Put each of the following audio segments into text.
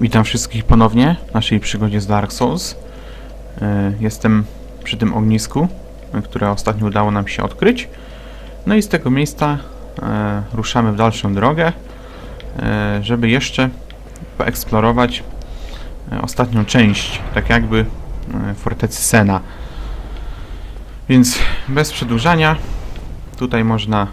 Witam wszystkich ponownie w naszej przygodzie z Dark Souls. E, Jestem przy tym ognisku, które ostatnio udało nam się odkryć. No i z tego miejsca e, ruszamy w dalszą drogę, e, żeby jeszcze poeksplorować ostatnią część, tak jakby fortecy Sena. Więc bez przedłużania, tutaj można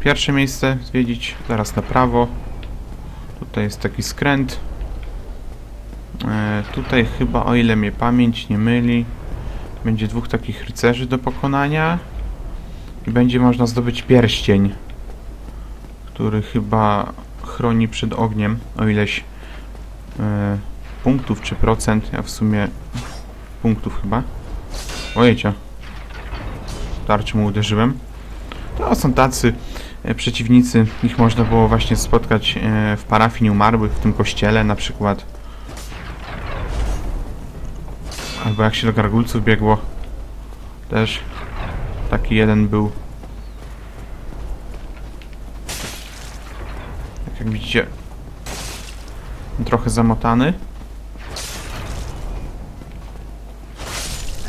pierwsze miejsce zwiedzić, zaraz na prawo, Tutaj jest taki skręt. E, tutaj chyba, o ile mnie pamięć nie myli, będzie dwóch takich rycerzy do pokonania. I będzie można zdobyć pierścień, który chyba chroni przed ogniem, o ileś e, punktów czy procent. Ja w sumie punktów chyba. Ojecie. Tarczy mu uderzyłem. To są tacy przeciwnicy, ich można było właśnie spotkać e, w parafii nieumarłych, w tym kościele na przykład. Albo jak się do gargulców biegło, też taki jeden był. Tak jak widzicie, trochę zamotany.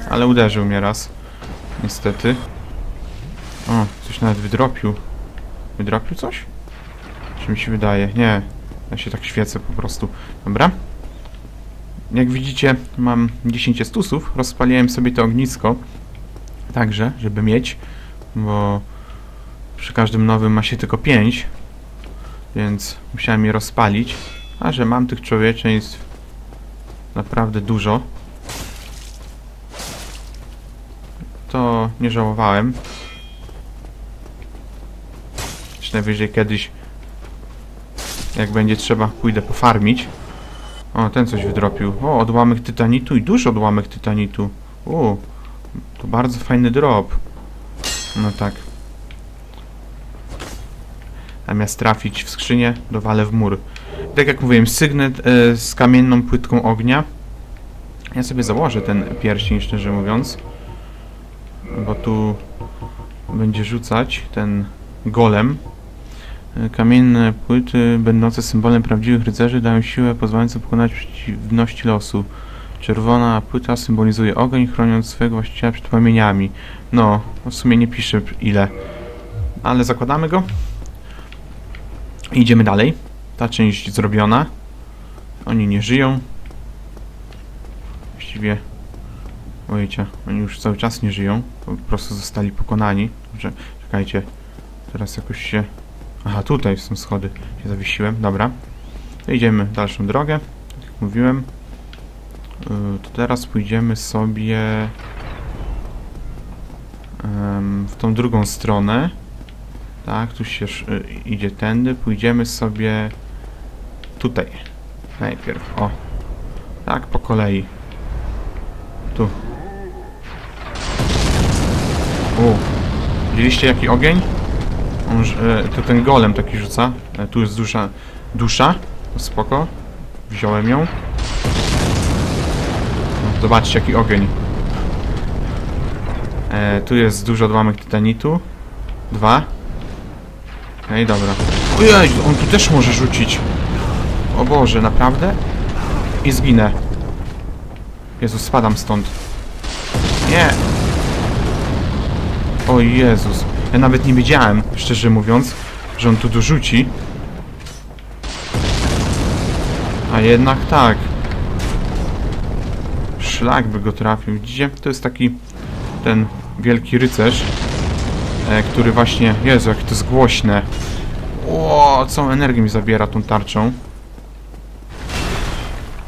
Ale uderzył mnie raz, niestety. O, coś nawet wydropił. Wydropił coś? Czy mi się wydaje? Nie. Ja się tak świecę po prostu. Dobra. Jak widzicie, mam 10 estusów. Rozpaliłem sobie to ognisko. Także, żeby mieć. Bo przy każdym nowym ma się tylko 5. Więc musiałem je rozpalić. A że mam tych człowieczeństw naprawdę dużo. To nie żałowałem. Czy najwyżej kiedyś, jak będzie trzeba, pójdę pofarmić. O, ten coś wydropił. O, odłamek tytanitu i duży odłamek tytanitu. O, to bardzo fajny drop. No tak. Zamiast trafić w skrzynię, dowalę w mur. Tak jak mówiłem, sygnet e, z kamienną płytką ognia. Ja sobie założę ten pierścień, szczerze mówiąc. Bo tu będzie rzucać ten golem. Kamienne płyty, będące symbolem prawdziwych rycerzy, dają siłę pozwalającą pokonać przeciwności losu. Czerwona płyta symbolizuje ogień, chroniąc swojego właściciela przed płomieniami. No, w sumie nie pisze ile. Ale zakładamy go. Idziemy dalej. Ta część zrobiona. Oni nie żyją. Właściwie... Ojcie, oni już cały czas nie żyją. Po prostu zostali pokonani. Dobrze, czekajcie. Teraz jakoś się... Aha, tutaj są schody. Się zawiesiłem, dobra. Idziemy dalszą drogę. Tak jak mówiłem. Yy, to teraz pójdziemy sobie... w tą drugą stronę. Tak, tu się y, idzie tędy. Pójdziemy sobie tutaj. Najpierw, o. Tak, po kolei. Tu. U. Widzieliście jaki ogień? On, e, to ten golem taki rzuca. E, tu jest dusza. Dusza. Spoko. Wziąłem ją. No, zobaczcie jaki ogień. E, tu jest duży odłamek tytanitu. Dwa. Ej, dobra. Ojej, on tu też może rzucić. O Boże, naprawdę? I zginę. Jezus, spadam stąd. Nie. O Jezus. Ja nawet nie wiedziałem, szczerze mówiąc, że on tu dorzuci. A jednak tak. Szlak by go trafił. Widzicie? To jest taki ten wielki rycerz, e, który właśnie... Jezu, jak to jest głośne. O, całą energię mi zabiera tą tarczą.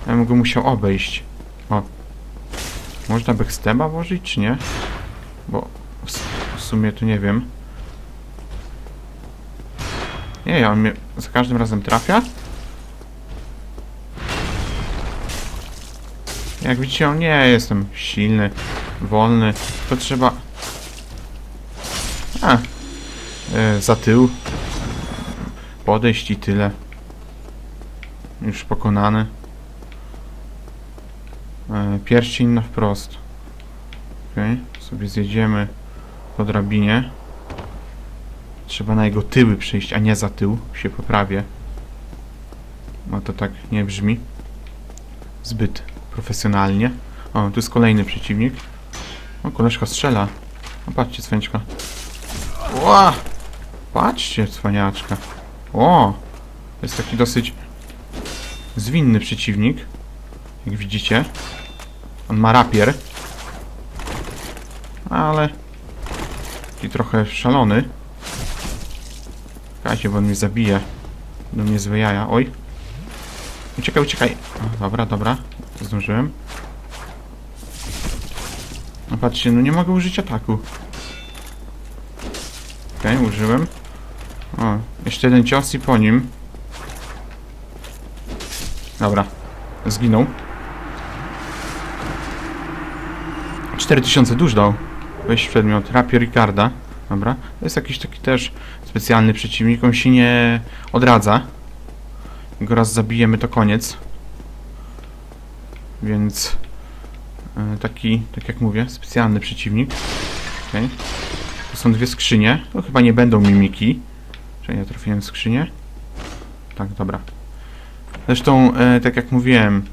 Ja bym go musiał obejść. O. Można backstaba włożyć, czy nie? Bo sumie tu nie wiem. Nie, on mnie za każdym razem trafia. Jak widzicie, on nie jestem silny, wolny. To trzeba... A, e, za tył. Podejść i tyle. Już pokonany. E, pierścień na wprost. Okej, sobie zjedziemy po drabinie. Trzeba na jego tyły przejść, a nie za tył. Się poprawię. No to tak nie brzmi. Zbyt profesjonalnie. O, tu jest kolejny przeciwnik. O, koleżka strzela. O, patrzcie, cwaniaczka. Ła! Patrzcie, cwaniaczka. O! To jest taki dosyć zwinny przeciwnik. Jak widzicie. On ma rapier. Ale... Taki trochę szalony. Czekajcie, bo on mnie zabije. Do mnie złe jaja. Oj. Uciekaj, uciekaj. O, dobra, dobra. Zdążyłem. No patrzcie, no nie mogę użyć ataku. Okej, użyłem. O, jeszcze jeden cios i po nim. Dobra. Zginął. 4000 dusz dał. Weź przedmiot. Rapier Ricarda. Dobra. To jest jakiś taki też specjalny przeciwnik. On się nie odradza. Go raz zabijemy, to koniec. Więc e, taki, tak jak mówię, specjalny przeciwnik. Okay. Tu są dwie skrzynie. To chyba nie będą mimiki. Czy ja trafiłem w skrzynię? Tak, dobra. Zresztą, e, tak jak mówiłem,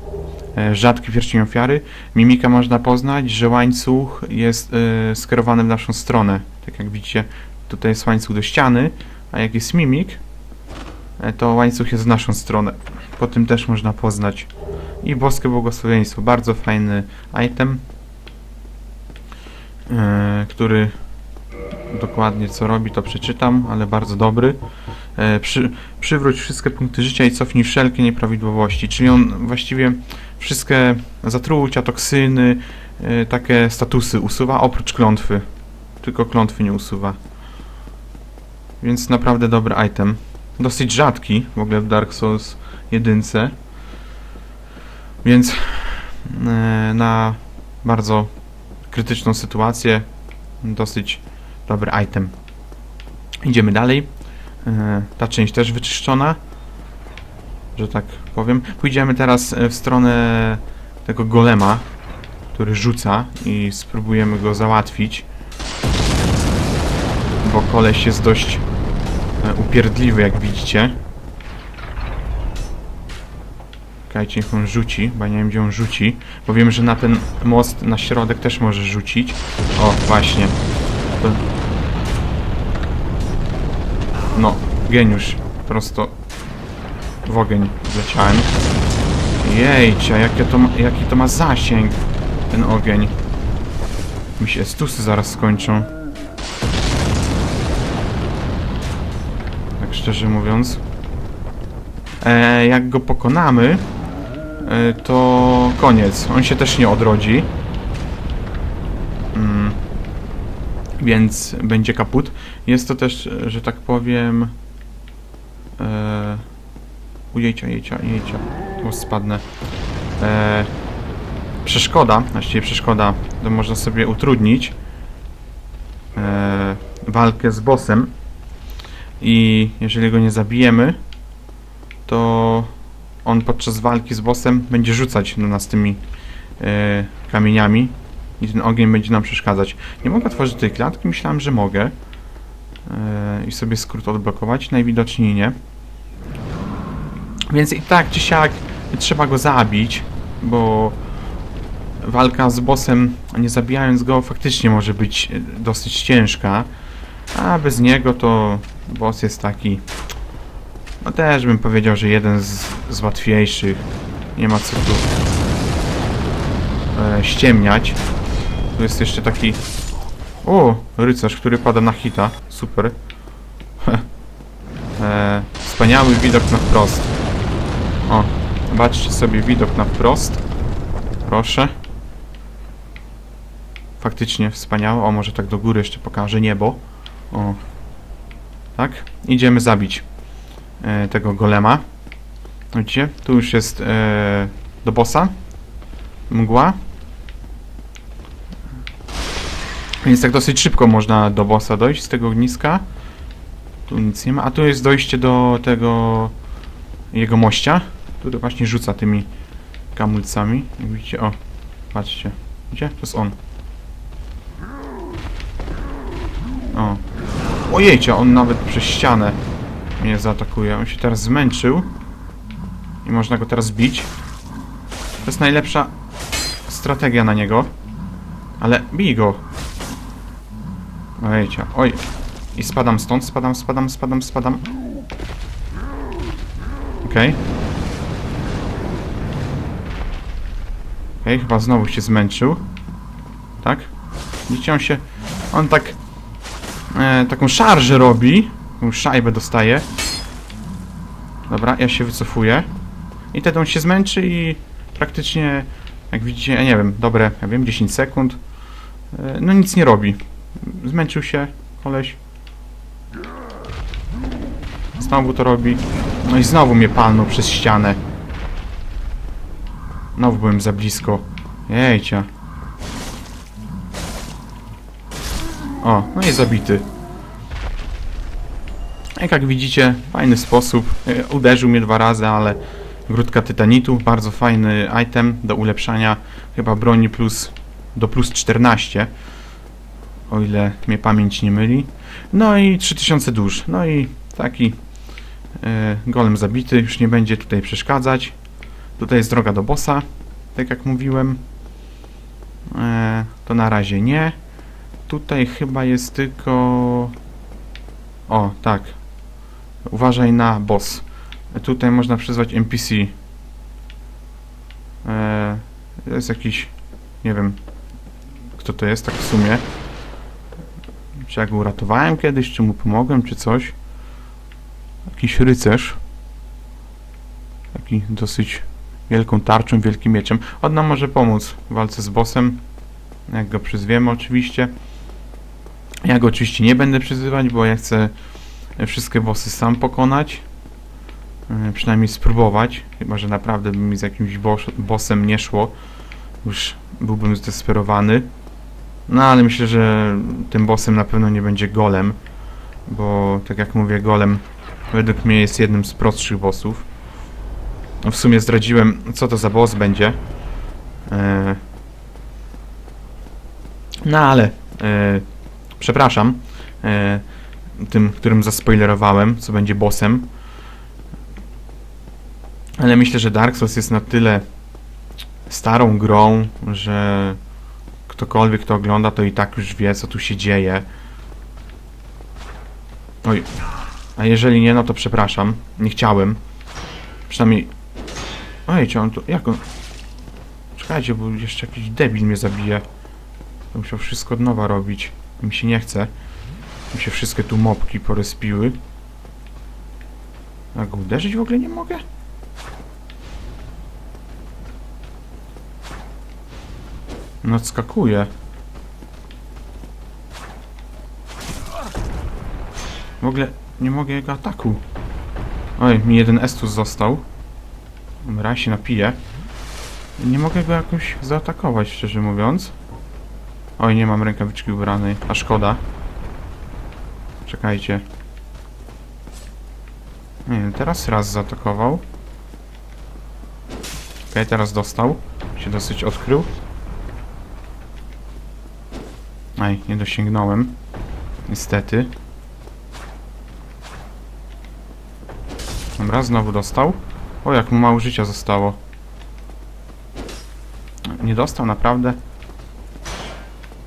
e, rzadki pierścień ofiary. Mimika można poznać, że łańcuch jest e, skierowany w naszą stronę. Tak jak widzicie, tutaj jest łańcuch do ściany, a jak jest mimik, e, to łańcuch jest w naszą stronę. Po tym też można poznać. I boskie błogosławieństwo. Bardzo fajny item, który dokładnie co robi, to przeczytam, ale bardzo dobry. Przy, przywróć wszystkie punkty życia i cofnij wszelkie nieprawidłowości. Czyli on właściwie wszystkie zatrucia, toksyny, e, takie statusy usuwa, oprócz klątwy. Tylko klątwy nie usuwa. Więc naprawdę dobry item. Dosyć rzadki w ogóle w Dark Souls 1. Więc e, na bardzo krytyczną sytuację dosyć dobry item. Idziemy dalej. E, Ta część też wyczyszczona, że tak powiem. Pójdziemy teraz e, w stronę tego golema, który rzuca i spróbujemy go załatwić. Bo koleś jest dość e, upierdliwy, jak widzicie. Czekajcie, niech on rzuci, bo nie wiem, gdzie on rzuci. Bo wiem, że na ten most, na środek też może rzucić. O, właśnie. To... No, geniusz. Prosto w ogień wleciałem. Jejcia, jakie to ma, jaki to ma zasięg, ten ogień. Mi się stusy zaraz skończą. Tak szczerze mówiąc. E, jak go pokonamy, e, to koniec. On się też nie odrodzi. Mm. Więc będzie kaput. Jest to też, e, że tak powiem... E, ujejcia, jejcia, jejcia. Tu spadnę. E, przeszkoda, właściwie przeszkoda, to można sobie utrudnić e, walkę z bossem. I jeżeli go nie zabijemy, to on podczas walki z bossem będzie rzucać na nas tymi e, kamieniami i ten ogień będzie nam przeszkadzać. Nie mogę otworzyć tej klatki, myślałem, że mogę. E, I sobie skrót odblokować, najwidoczniej nie. Więc i tak czy siak trzeba go zabić, bo walka z bossem, nie zabijając go, faktycznie może być dosyć ciężka. A bez niego to boss jest taki no też bym powiedział, że jeden z, z łatwiejszych. Nie ma co tu e, ściemniać. Tu jest jeszcze taki... O, rycerz, który pada na hita. Super. e, wspaniały widok na wprost. Zobaczcie sobie widok na wprost. Proszę. Faktycznie wspaniały. O, może tak do góry jeszcze pokażę niebo. O. Tak? Idziemy zabić e, tego golema. Widzicie? Tu już jest e, do bossa. Mgła. Więc tak dosyć szybko można do bossa dojść z tego ogniska. Tu nic nie ma. A tu jest dojście do tego jego mościa, który właśnie rzuca tymi kamulcami. Jak widzicie, o, patrzcie. Widzicie? To jest on. O. Ojejcie, on nawet przez ścianę mnie zaatakuje. On się teraz zmęczył. I można go teraz bić. To jest najlepsza strategia na niego. Ale bij go. Ojejcia, oj. I spadam stąd, spadam, spadam, spadam, spadam. Okej. Okej, chyba znowu się zmęczył. Tak? Widzicie, on się... On tak... E, taką szarżę robi. Taką szajbę dostaje. Dobra, ja się wycofuję. I wtedy on się zmęczy i praktycznie, jak widzicie, ja nie wiem, dobre, ja wiem, 10 sekund. E, no nic nie robi. Zmęczył się koleś. Znowu to robi. No i znowu mnie palnął przez ścianę. Znowu byłem za blisko. Jejcia. O, no i zabity. Jak, jak widzicie, fajny sposób. E, Uderzył mnie dwa razy, ale grudka tytanitu, bardzo fajny item do ulepszania chyba broni plus do plus 14. O ile mnie pamięć nie myli. No i 3000 dusz. No i taki e, golem zabity, już nie będzie tutaj przeszkadzać. Tutaj jest droga do bossa, tak jak mówiłem. E, to na razie nie. Tutaj chyba jest tylko... O, tak. Uważaj na boss. Tutaj można przyzwać NPC. E, jest jakiś... Nie wiem... Kto to jest tak w sumie. Czy ja go uratowałem kiedyś, czy mu pomogłem, czy coś. Jakiś rycerz. Taki dosyć wielką tarczą, wielkim mieczem. On nam może pomóc w walce z bossem. Jak go przyzwiemy oczywiście. Ja go oczywiście nie będę przyzywać, bo ja chcę wszystkie bossy sam pokonać. E, Przynajmniej spróbować. Chyba, że naprawdę by mi z jakimś boss- bossem nie szło. Już byłbym zdesperowany. No ale myślę, że tym bossem na pewno nie będzie golem. Bo tak jak mówię, golem według mnie jest jednym z prostszych bossów. No, W sumie zdradziłem, co to za boss będzie. E, No ale, e, przepraszam, e, tym, którym zaspoilerowałem, co będzie bossem. Ale myślę, że Dark Souls jest na tyle starą grą, że ktokolwiek to ogląda, to i tak już wie, co tu się dzieje. Oj. A jeżeli nie, no to przepraszam. Nie chciałem. Przynajmniej... Oj, czy on tu... Jak on... Czekajcie, bo jeszcze jakiś debil mnie zabije. To musiał wszystko od nowa robić. Mi się nie chce. Mi się wszystkie tu mopki porespiły. A go uderzyć w ogóle nie mogę? No skakuje. W ogóle nie mogę jego ataku. Oj, mi jeden Estus został. Dobra, się napiję. Nie mogę go jakoś zaatakować, szczerze mówiąc. Oj, nie mam rękawiczki ubranej, a szkoda. Czekajcie. Nie wiem, teraz raz zaatakował. Okej, teraz dostał. Się dosyć odkrył. Aj, nie dosięgnąłem. Niestety. Dobra, znowu dostał. O, jak mu mało życia zostało. Nie dostał, naprawdę?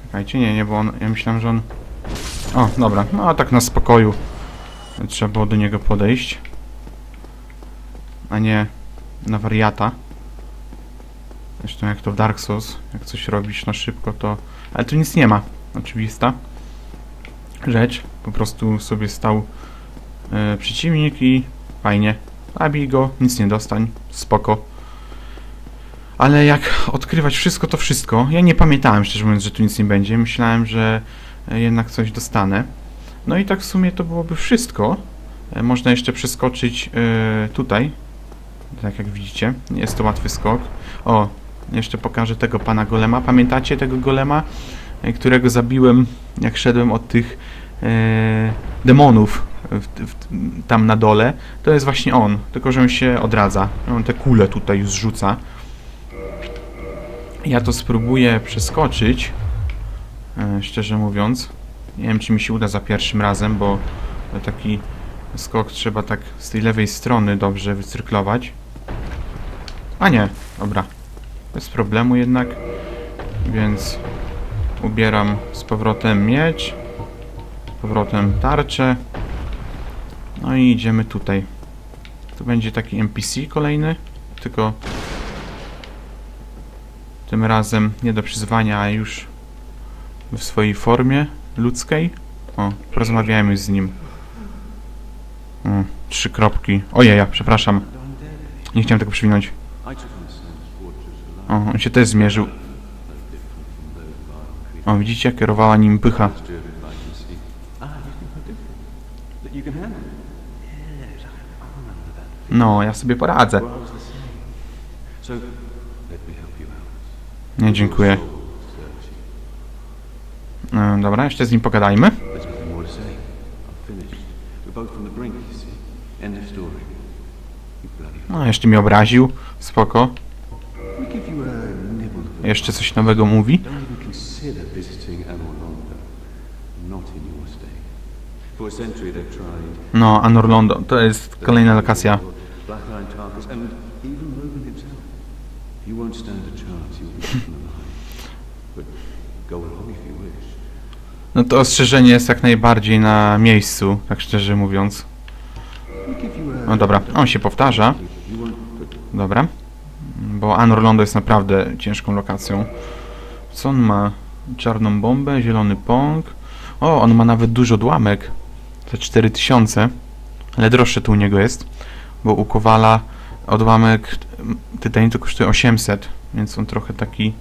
Czekajcie, nie, nie, bo on... Ja myślałem, że on... O, dobra, no a tak na spokoju. Trzeba było do niego podejść. A nie na wariata. Zresztą jak to w Dark Souls, jak coś robisz na szybko, to... Ale tu nic nie ma. Oczywista rzecz. Po prostu sobie stał e, przeciwnik i fajnie. Zabij go, nic nie dostań, spoko. Ale jak odkrywać wszystko, to wszystko. Ja nie pamiętałem, szczerze mówiąc, że tu nic nie będzie. Myślałem, że e, jednak coś dostanę. No i tak w sumie to byłoby wszystko. E, Można jeszcze przeskoczyć e, tutaj. Tak jak widzicie. Jest to łatwy skok. O, jeszcze pokażę tego pana golema. Pamiętacie tego golema, którego zabiłem, jak szedłem od tych demonów w, w, tam na dole? To jest właśnie on, tylko że on się odradza. On te kule tutaj już zrzuca. Ja to spróbuję przeskoczyć, e, szczerze mówiąc. Nie wiem, czy mi się uda za pierwszym razem, bo taki skok trzeba tak z tej lewej strony dobrze wycyrklować. A nie, dobra. Bez problemu jednak. Więc ubieram z powrotem miecz. Z powrotem tarczę. No i idziemy tutaj. To będzie taki NPC kolejny, tylko tym razem nie do przyzwania, a już w swojej formie ludzkiej. O, porozmawiajmy z nim. O, trzy kropki. Ojej, ja przepraszam. Nie chciałem tego alone, O, on się też zmierzył. O, widzicie, kierowała nim pycha. No, ja sobie poradzę. Nie, dziękuję. E, dobra, jeszcze z nim pogadajmy. No, jeszcze mnie obraził. Spoko. Jeszcze coś nowego mówi. No, Anor Londo. To jest kolejna lokacja. No to ostrzeżenie jest jak najbardziej na miejscu, tak szczerze mówiąc. No dobra, on się powtarza. Dobra. Bo Anor Londo jest naprawdę ciężką lokacją. Co on ma? Czarną bombę, zielony pąk. O, on ma nawet dużo odłamek. Za 4000. Ale droższe tu u niego jest. Bo u Kowala odłamek tytanitu kosztuje 800. Więc on trochę taki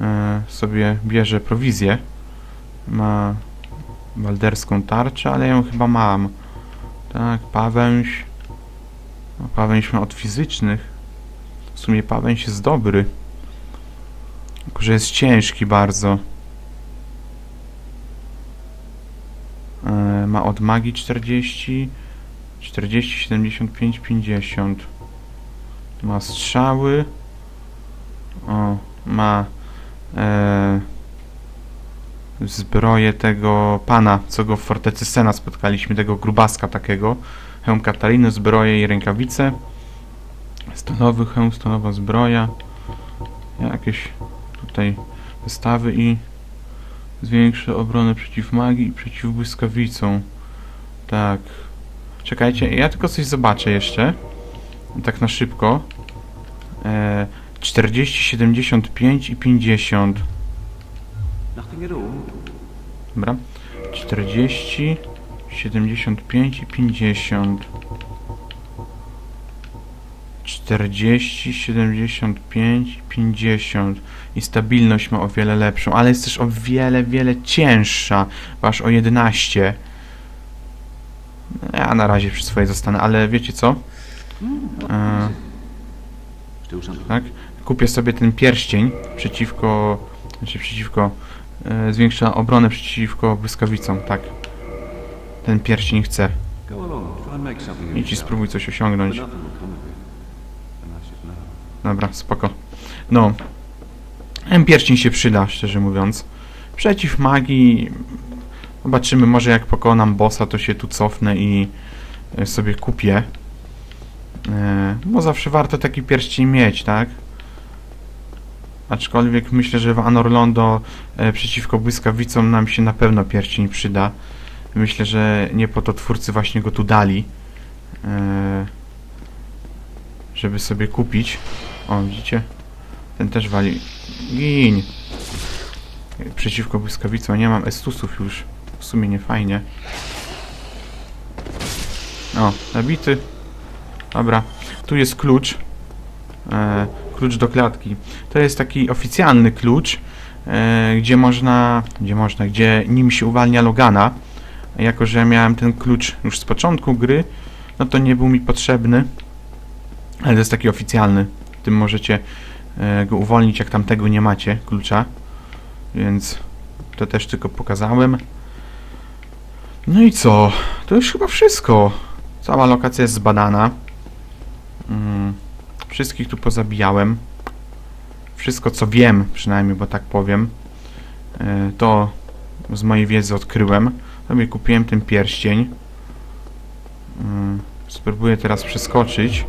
e, sobie bierze prowizję. Ma walderską tarczę, ale ją chyba mam. Tak, pawęś. No, pawęś ma od fizycznych. W sumie pawęś jest dobry. Tylko, że jest ciężki bardzo. E, ma od magii 40, 40, 75, 50. Ma strzały. O, ma e, zbroję tego pana, co go w fortecy Sena spotkaliśmy, tego grubaska takiego. Hełm Katariny, zbroję i rękawice. Stalowy hełm, stalowa zbroja. Jakieś tutaj wystawy i zwiększy obronę przeciw magii i przeciw błyskawicą. Tak. Czekajcie, ja tylko coś zobaczę jeszcze. Tak na szybko. E, 40, 75 i 50. nothing at all. Dobra. 40, 75 i 50. 40, 75 i 50. I stabilność ma o wiele lepszą, ale jest też o wiele, wiele cięższa. Aż o 11. Ja na razie przy swojej zostanę, ale wiecie co? E, tak? Kupię sobie ten pierścień przeciwko, znaczy przeciwko, e, zwiększa obronę przeciwko błyskawicom, tak. Ten pierścień of Idź i spróbuj coś osiągnąć. Dobra, spoko. No. Ten pierścień się przyda, szczerze mówiąc. Przeciw magii. Zobaczymy, może jak pokonam bossa, to się tu cofnę i e, sobie kupię. E, Bo zawsze warto taki pierścień mieć, tak? Aczkolwiek myślę, że w Anor Londo e, przeciwko błyskawicom nam się na pewno pierścień przyda. Myślę, że nie po to twórcy właśnie go tu dali. Żeby sobie kupić. O, widzicie? Ten też wali. Gin! Przeciwko błyskawicom nie mam estusów już. W sumie nie fajnie. O, nabity. Dobra. Tu jest klucz. E, klucz do klatki. To jest taki oficjalny klucz, e, gdzie można, gdzie można, gdzie nim się uwalnia Logana. Jako, że miałem ten klucz już z początku gry, no to nie był mi potrzebny. Ale to jest taki oficjalny. Tym możecie e, go uwolnić, jak tam tego nie macie, klucza. Więc to też tylko pokazałem. No i co? To już chyba wszystko. Cała lokacja jest zbadana. Mm, wszystkich tu pozabijałem. Wszystko co wiem, przynajmniej, bo tak powiem, e, to z mojej wiedzy odkryłem. Sobie kupiłem ten pierścień. Mm, spróbuję teraz przeskoczyć.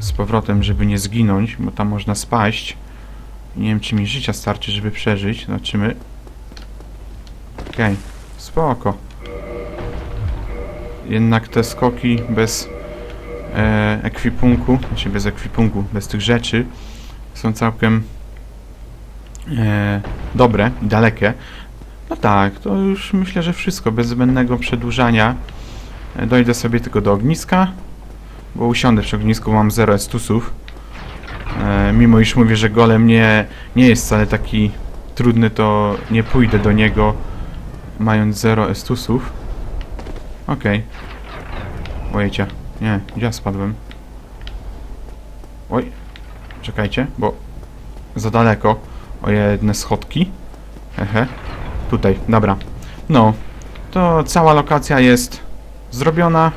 Z powrotem, żeby nie zginąć, bo tam można spaść. Nie wiem, czy mi życia starczy, żeby przeżyć. Zobaczymy. Okej, spoko. Jednak te skoki bez e, ekwipunku, znaczy bez ekwipunku, bez tych rzeczy są całkiem e, dobre i dalekie. No tak, to już myślę, że wszystko. Bez zbędnego przedłużania e, dojdę sobie tylko do ogniska, bo usiądę przy ognisku, mam 0 estusów. E, mimo iż mówię, że golem nie, nie jest wcale taki trudny, to nie pójdę do niego mając 0 estusów. Okej. Ojejcie. Nie, ja spadłem? Oj. Czekajcie, bo za daleko o jedne schodki. Hehe. Tutaj, dobra. No, to cała lokacja jest zrobiona.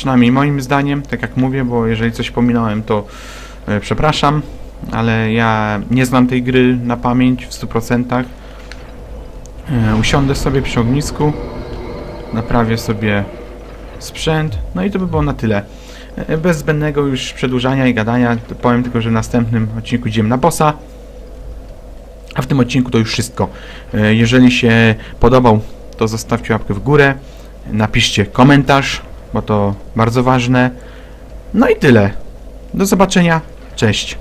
Przynajmniej moim zdaniem, tak jak mówię, bo jeżeli coś pominąłem, to e, przepraszam, ale ja nie znam tej gry na pamięć w 100%. E, usiądę sobie przy ognisku, naprawię sobie sprzęt, no i to by było na tyle. E, Bez zbędnego już przedłużania i gadania, powiem tylko, że w następnym odcinku idziemy na bossa. A w tym odcinku to już wszystko. Jeżeli się podobał, to zostawcie łapkę w górę, napiszcie komentarz, bo to bardzo ważne. No i tyle. Do zobaczenia. Cześć.